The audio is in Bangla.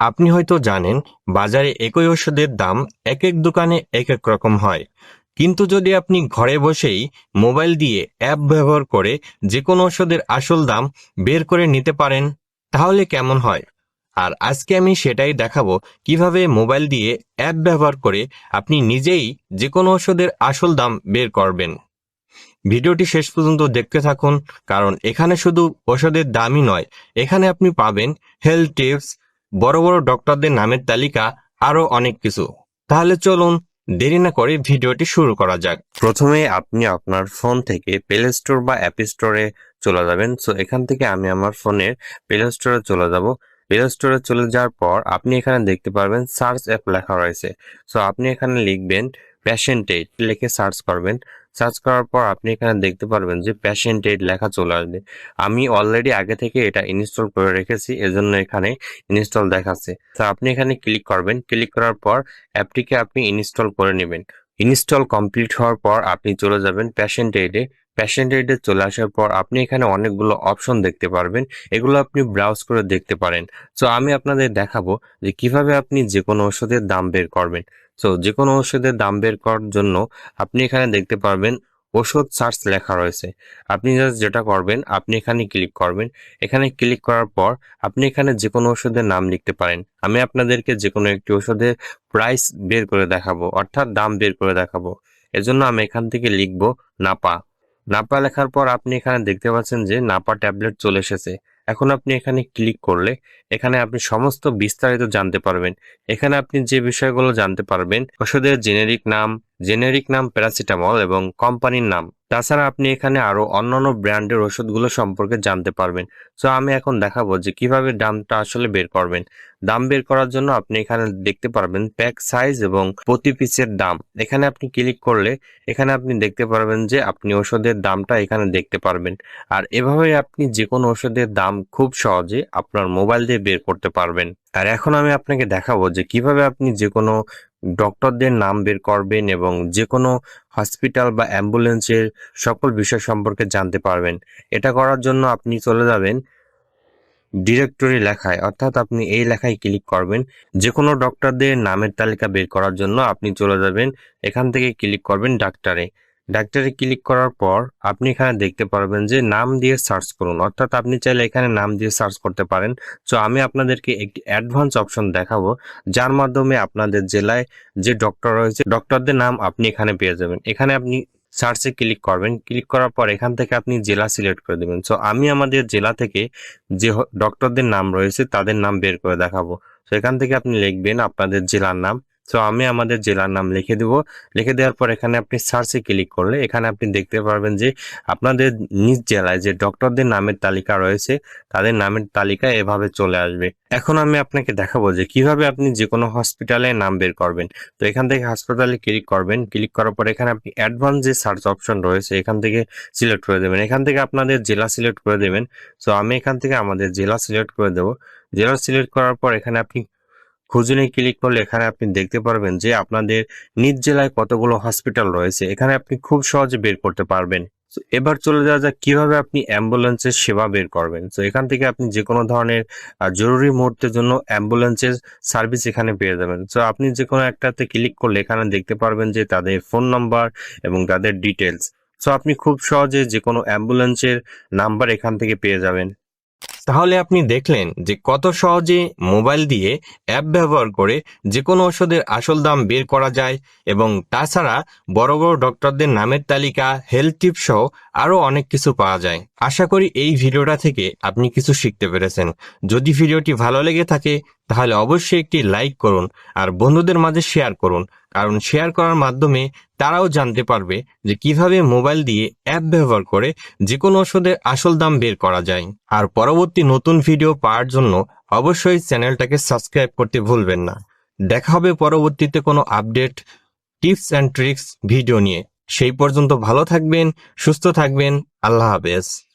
আপনি হয়তো জানেন, বাজারে একই ওষুধের দাম এক এক দোকানে এক এক রকম হয়। কিন্তু যদি আপনি ঘরে বসেই মোবাইল দিয়ে অ্যাপ ব্যবহার করে যে কোনো ওষুধের আসল দাম বের করে নিতে পারেন, তাহলে কেমন হয়? আর আজকে আমি সেটাই দেখাবো কীভাবে মোবাইল দিয়ে অ্যাপ ব্যবহার করে আপনি নিজেই যে কোনো ওষুধের আসল দাম বের করবেন। ভিডিওটি শেষ পর্যন্ত দেখতে থাকুন, কারণ এখানে শুধু ওষুধের দামই নয়, এখানে আপনি পাবেন হেলথ টিপস বড় বড় ডক্টরদের নামের তালিকা আরও অনেক কিছু। তাহলে চলুন দেরি না করে ভিডিওটি শুরু করা যাক। প্রথমে আপনি আপনার ফোন থেকে প্লে স্টোর বা অ্যাপ স্টোরে চলে যাবেন। সো এখান থেকে আমি আমার ফোনের প্লে স্টোরে চলে যাব। প্লে স্টোরে চলে যাওয়ার পর আপনি এখানে দেখতে পারবেন সার্চ অ্যাপ লেখা রয়েছে। সো আপনি এখানে লিখবেন প্যাশেন্ট এইড লিখে সার্চ করবেন। সার্চ করার পর আপনি এখানে দেখতে পারবেন যে প্যাশেন্ট এইড লেখা চলে আসবে। আমি অলরেডি আগে থেকে এটা ইনস্টল করে রেখেছি, এজন্য এখানে ইনস্টল দেখাচ্ছে। তো আপনি এখানে ক্লিক করবেন। ক্লিক করার পর অ্যাপটিকে আপনি ইনস্টল করে নেবেন। ইনস্টল কমপ্লিট হওয়ার পর আপনি চলে যাবেন প্যাশেন্ট এইডে প্যাশেন্ট এইডে চলে আসার পর আপনি এখানে অনেকগুলো অপশন দেখতে পারবেন। এগুলো আপনি ব্রাউজ করে দেখতে পারেন। সো আমি আপনাদের দেখাবো যে কীভাবে আপনি যে কোনো ওষুধের দাম বের করবেন। সো যে কোনো ওষুধের দাম বের করার জন্য আপনি এখানে দেখতে পারবেন ওষুধ সার্চ লেখা রয়েছে। আপনি জাস্ট যেটা করবেন, আপনি এখানে ক্লিক করবেন। এখানে ক্লিক করার পর আপনি এখানে যে কোনো ওষুধের নাম লিখতে পারেন। আমি আপনাদেরকে যে কোনো একটি ওষুধের প্রাইস বের করে দেখাবো, অর্থাৎ দাম বের করে দেখাবো। এজন্য আমি এখান থেকে লিখব নাপা। নাপা লেখার পর আপনি এখানে দেখতে পাচ্ছেন যে নাপা ট্যাবলেট চলে এসেছে। এখন আপনি এখানে ক্লিক করলে এখানে আপনি সমস্ত বিস্তারিত জানতে পারবেন। এখানে আপনি যে বিষয়গুলো জানতে পারবেন, ওষুধের জেনেরিক নাম জেনেরিক নাম প্যারাসিটামল এবং কোম্পানির নাম। তাছাড়া আপনি এখানে আরও অন্যান্য ব্র্যান্ডের ওষুধগুলো সম্পর্কে জানতে পারবেন। সো আমি এখন দেখাবো যে কীভাবে দামটা আসলে বের করবেন। দাম বের করার জন্য আপনি এখানে দেখতে পারবেন প্যাক সাইজ এবং প্রতি পিসের দাম। এখানে আপনি ক্লিক করলে এখানে আপনি দেখতে পারবেন যে আপনি ওষুধের দামটা এখানে দেখতে পারবেন। আর এভাবে আপনি যে কোনো ওষুধের দাম খুব সহজে আপনার মোবাইল দিয়ে বের করতে পারবেন। আর এখন আমি আপনাকে দেখাবো যে কীভাবে আপনি যে কোনো ডক্টরদের নাম বের করবেন এবং যে কোনো হসপিটাল বা অ্যাম্বুলেন্সের সকল বিষয় সম্পর্কে জানতে পারবেন। এটা করার জন্য আপনি চলে যাবেন ডিরেক্টরি লেখায়, অর্থাৎ আপনি এই লেখায় ক্লিক করবেন যে কোনো ডক্টরদের নামের তালিকা বের করার জন্য আপনি চলে যাবেন, এখান থেকে ক্লিক করবেন ডাক্তারে। ডাক্তারে ক্লিক করার পর আপনি এখানে দেখতে পারবেন যে নাম দিয়ে সার্চ করুন, অর্থাৎ আপনি চাইলে এখানে নাম দিয়ে সার্চ করতে পারেন। তো আমি আপনাদেরকে একটি অ্যাডভান্স অপশন দেখাবো, যার মাধ্যমে আপনাদের জেলায় যে ডক্টর রয়েছে ডক্টরদের নাম আপনি এখানে পেয়ে যাবেন। এখানে আপনি সার্চে ক্লিক করবেন। ক্লিক করার পর এখান থেকে আপনি জেলা সিলেক্ট করে দেবেন। সো আমি আমাদের জেলা থেকে যে ডক্টরদের নাম রয়েছে, তাদের নাম বের করে দেখাবো। তো এখান থেকে আপনি লিখবেন আপনাদের জেলার নাম। তো আমি আমাদের জেলার নাম লিখে দেব। লিখে দেওয়ার পর এখানে আপনি সার্চে ক্লিক করলে এখানে আপনি দেখতে পারবেন যে আপনাদের নিজ জেলায় যে ডক্টরদের নামের তালিকা রয়েছে, তাদের নামের তালিকা এভাবে চলে আসবে। এখন আমি আপনাকে দেখাবো যে কীভাবে আপনি যে কোনো হসপিটালে নাম বের করবেন। তো এখান থেকে হাসপাতালে ক্লিক করবেন। ক্লিক করার পর এখানে আপনি অ্যাডভান্স যে সার্চ অপশন রয়েছে, এখান থেকে সিলেক্ট করে দেবেন। এখান থেকে আপনাদের জেলা সিলেক্ট করে দেবেন। তো আমি এখান থেকে আমাদের জেলা সিলেক্ট করে দেবো। জেলা সিলেক্ট করার পর এখানে আপনি খুঁজুনে ক্লিক করলে এখানে আপনি দেখতে পারবেন যে আপনাদের নিজ জেলায় কতগুলো হসপিটাল রয়েছে। এখানে আপনি খুব সহজে বের করতে পারবেন। এবার চলে যাওয়া যাক কীভাবে আপনি অ্যাম্বুলেন্সের সেবা বের করবেন। তো এখান থেকে আপনি যে কোনো ধরনের জরুরি মুহূর্তের জন্য অ্যাম্বুলেন্সের সার্ভিস এখানে পেয়ে যাবেন। তো আপনি যে কোনো একটাতে ক্লিক করলে এখানে দেখতে পারবেন যে তাদের ফোন নাম্বার এবং তাদের ডিটেলস সো আপনি খুব সহজে যে কোনো অ্যাম্বুলেন্সের নাম্বার এখান থেকে পেয়ে যাবেন। তাহলে আপনি দেখলেন যে কত সহজে মোবাইল দিয়ে অ্যাপ ব্যবহার করে যে কোনো ওষুধের আসল দাম বের করা যায় এবং তাছাড়া বড় বড় ডক্টরদের নামের তালিকা হেলথ টিপ সহ আরও অনেক কিছু পাওয়া যায়। আশা করি এই ভিডিওটা থেকে আপনি কিছু শিখতে পেরেছেন। যদি ভিডিওটি ভালো লেগে থাকে তাহলে অবশ্যই একটি লাইক করুন আর বন্ধুদের মাঝে শেয়ার করুন। কারণ শেয়ার করার মাধ্যমে তারাও জানতে পারবে যে কীভাবে মোবাইল দিয়ে অ্যাপ ব্যবহার করে যে কোনো ওষুধের আসল দাম বের করা যায়। আর পরবর্তী নতুন ভিডিও পাওয়ার জন্য অবশ্যই চ্যানেলটাকে সাবস্ক্রাইব করতে ভুলবেন না। দেখা হবে পরবর্তীতে কোনো update, tips and tricks video নিয়ে। সেই পর্যন্ত ভালো থাকবেন, সুস্থ থাকবেন, আল্লাহ হাফেজ।